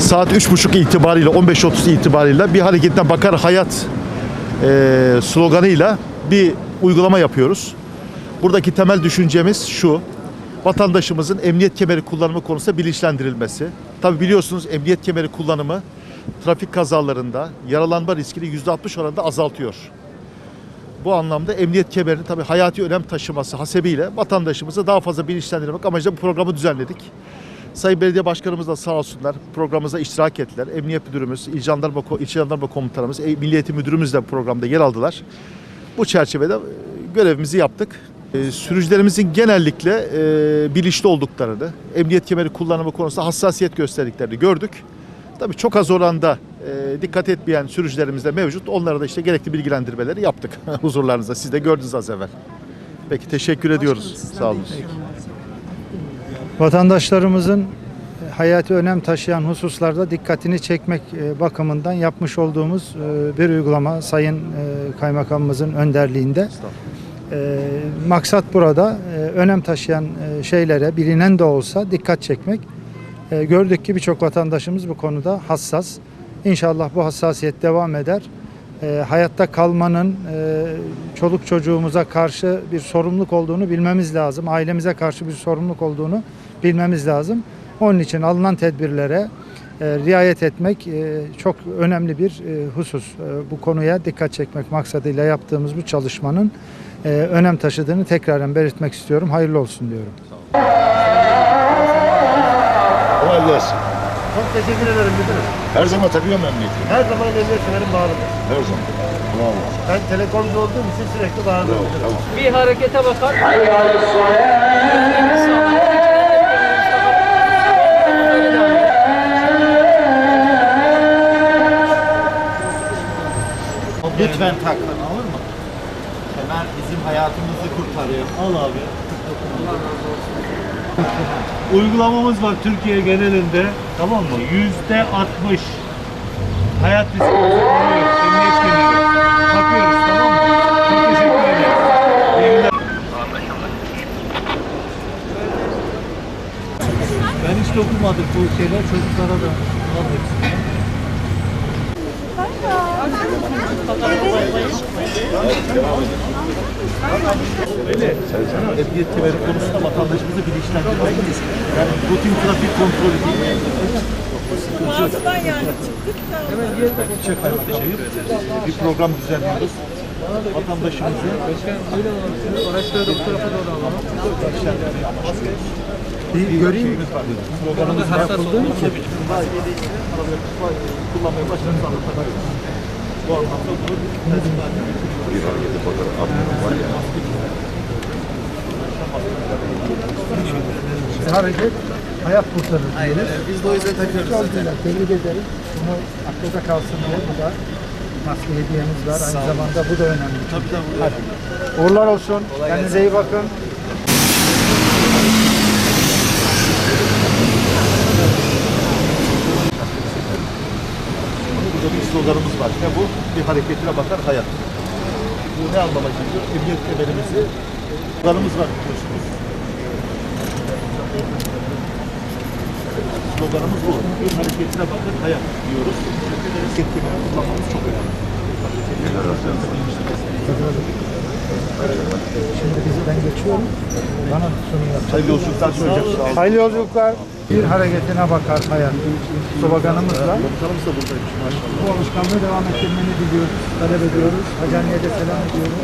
saat 3.30 itibariyle 15.30 itibariyle bir hareketine bakar hayat e, sloganıyla bir uygulama yapıyoruz. Buradaki temel düşüncemiz şu. Vatandaşımızın emniyet kemeri kullanımı konusunda bilinçlendirilmesi. Tabi biliyorsunuz emniyet kemeri kullanımı trafik kazalarında yaralanma riskini %60 oranında azaltıyor. Bu anlamda emniyet kemerinin tabii hayati önem taşıması hasebiyle vatandaşımızı daha fazla bilinçlendirmek amacıyla bu programı düzenledik. Sayın Belediye Başkanımız da sağ olsunlar programımıza iştirak ettiler. Emniyet Müdürümüz, İl Jandarma, İl Jandarma Komutanımız, e, Milli Eğitim Müdürümüz de programda yer aldılar. Bu çerçevede e, görevimizi yaptık. E, Sürücülerimizin genellikle e, bilinçli olduklarını, emniyet kemeri kullanımı konusunda hassasiyet gösterdiklerini gördük. Tabii çok az oranda e, dikkat etmeyen sürücülerimiz de mevcut. Onlara da işte gerekli bilgilendirmeleri yaptık huzurlarınızda. Siz de gördünüz az evvel. Peki teşekkür ediyoruz. Sağ olun. Vatandaşlarımızın hayati önem taşıyan hususlarda dikkatini çekmek e, bakımından yapmış olduğumuz e, bir uygulama Sayın e, Kaymakamımızın önderliğinde. E, Maksat burada e, önem taşıyan e, şeylere bilinen de olsa dikkat çekmek. E, Gördük ki birçok vatandaşımız bu konuda hassas. İnşallah bu hassasiyet devam eder. E, Hayatta kalmanın e, çoluk çocuğumuza karşı bir sorumluluk olduğunu bilmemiz lazım. Ailemize karşı bir sorumluluk olduğunu bilmemiz lazım. Onun için alınan tedbirlere e, riayet etmek e, çok önemli bir e, husus. E, Bu konuya dikkat çekmek maksadıyla yaptığımız bu çalışmanın e, önem taşıdığını tekraren belirtmek istiyorum. Hayırlı olsun diyorum. Kolay gelsin. Çok teşekkür ederim müdürüm. Her zaman takıyorum emniyeti. Her zaman emniyet kemerim bağlıdır. Her zaman. Bravo. Ben telekomda olduğum için sürekli bağlıdır. Bir harekete bakar. Lütfen takın olur mu? Kemer bizim hayatımızı kurtarıyor. Al abi. Uygulamamız var Türkiye genelinde. Tamam mı? Yüzde 60 hayat riskimizi koruyor. Emniyet kemeri. Takıyoruz tamam? Çok teşekkür ederim. İyi günler. Ben hiç dokunmadık bu şeyler çocuklara da. Hepsini. Emniyet kemeri konusunda vatandaşımızı bilinçlendirmek. Yani rutin trafik kontrolü değil. Mağazadan yani çıktık da Çek hayatlaşayım. Bir program düzenliyoruz. Vatandaşımızı Bir göreyim. programımız yapıldığı için kullanmaya anlatabiliyoruz. Bu anlamda Bir bakar. Abdülhamid var ya. Hareket hayat kurtarır. diyoruz. Biz de o yüzden takıyoruz. Çok güzel. Tebrik ederim. Bunu aklınıza kalsın diye bu da maske hediyemiz var. Aynı zamanda bu da önemli. Tabii tabii. Hadi. Uğurlar olsun. Kendinize iyi bakın. Bir sloganımız var. Ne bu? Bir hareketine bakar hayat. Bu ne anlama geliyor? Emniyet kemerimizi sloganımız var biliyorsunuz. Sloganımız bu. Bir hareketine bakar hayat diyoruz. Kemeri kullanmamız çok önemli. Şimdi bizi ben geçiyorum. Bana sunum yapacak. Hayırlı yolculuklar söyleyeceğim. Hayırlı yolculuklar. Bir hareketine bakar hayat. Maşallah. bu alışkanlığı devam ettirmeni diliyoruz, talep ediyoruz. Hacaniye de selam ediyoruz.